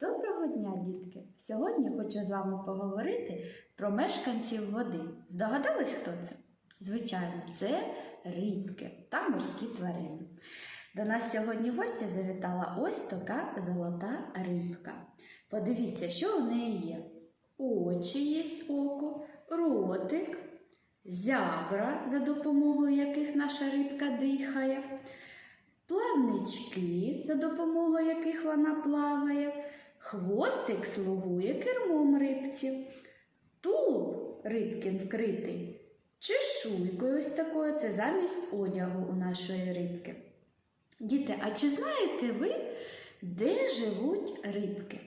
Доброго дня, дітки! Сьогодні хочу з вами поговорити про мешканців води. Здогадались, хто це? Звичайно, це рибки та морські тварини. До нас сьогодні в гості завітала ось така золота рибка. Подивіться, що у неї є. Очі є око, ротик, зябра, за допомогою яких наша рибка дихає, плавнички, за допомогою яких вона плаває. Хвостик слугує кермом рибці. Тулуб рибкин вкритий чешуйкою ось такою, це замість одягу у нашої рибки. Діти, а чи знаєте ви, де живуть рибки?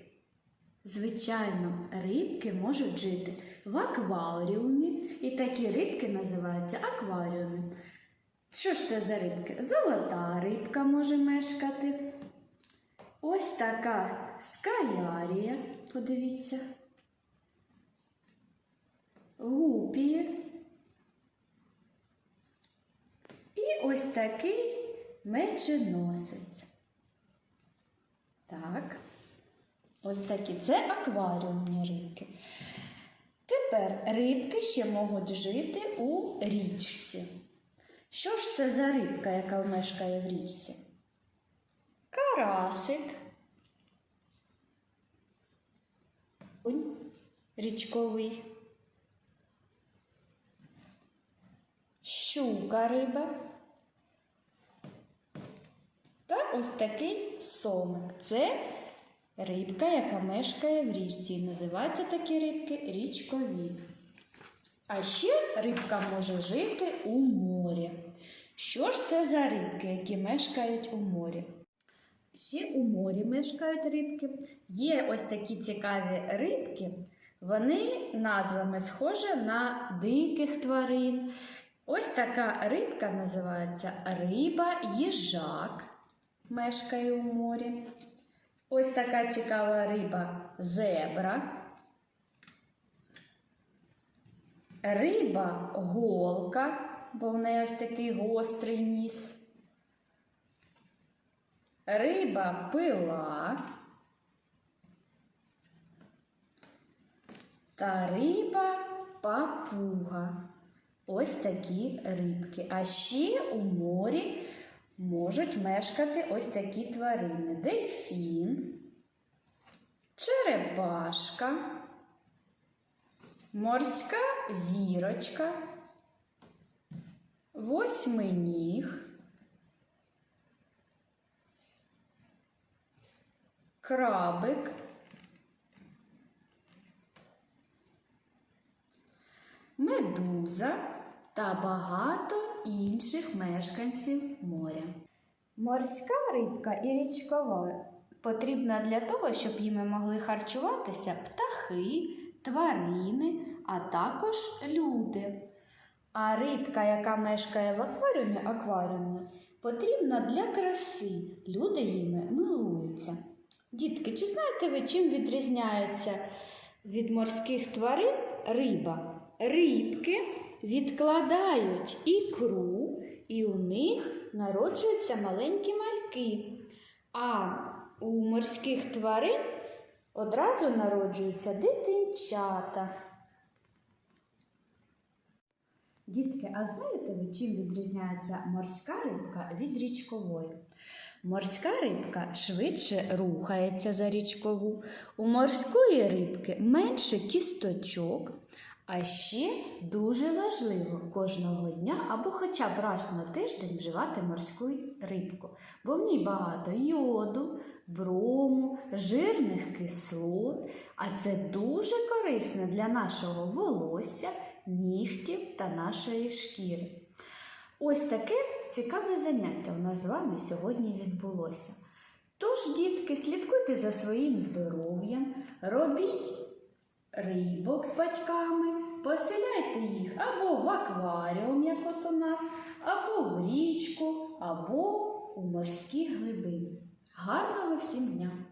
Звичайно, рибки можуть жити в акваріумі, і такі рибки називаються акваріуми. Що ж це за рибки? Золота рибка може мешкати. Ось така скалярія, подивіться. Гупії. І ось такий меченосець. Так. Ось такі. Це акваріумні рибки. Тепер рибки ще можуть жити у річці. Що ж це за рибка, яка мешкає в річці? Карасик. Унь річковий. Щука риба. Та ось такий сомик. Це рибка, яка мешкає в річці. І називаються такі рибки річкові. А ще рибка може жити у морі. Що ж це за рибки, які мешкають у морі? Ще у морі мешкають рибки. Є ось такі цікаві рибки. Вони назвами схожі на диких тварин. Ось така рибка називається риба їжак. Мешкає у морі. Ось така цікава риба зебра. Риба голка, бо в неї ось такий гострий ніс. Риба пила та риба папуга. Ось такі рибки. А ще у морі можуть мешкати ось такі тварини: дельфін, черепашка, морська зірочка, восьминіг, крабик. медуза та багато інших мешканців моря. Морська рибка і річкова потрібна для того, щоб їми могли харчуватися птахи, тварини, а також люди. А рибка, яка мешкає в акваріумі, акваріумна, потрібна для краси. Люди їми милуються. Дітки, чи знаєте ви, чим відрізняється від морських тварин риба? Рибки відкладають ікру, і у них народжуються маленькі мальки. А у морських тварин одразу народжуються дитинчата. Дітки, а знаєте ви, чим відрізняється морська рибка від річкової? Морська рибка швидше рухається за річкову. У морської рибки менше кісточок. А ще дуже важливо кожного дня або хоча б раз на тиждень вживати морську рибку, бо в ній багато йоду, брому, жирних кислот, а це дуже корисно для нашого волосся, нігтів та нашої шкіри. Ось таке цікаве заняття у нас з вами сьогодні відбулося. Тож, дітки, слідкуйте за своїм здоров'ям, робіть рибок з батьками, поселяйте їх або в акваріум, як от у нас, або в річку, або у морські глибини. Гарного всім дня!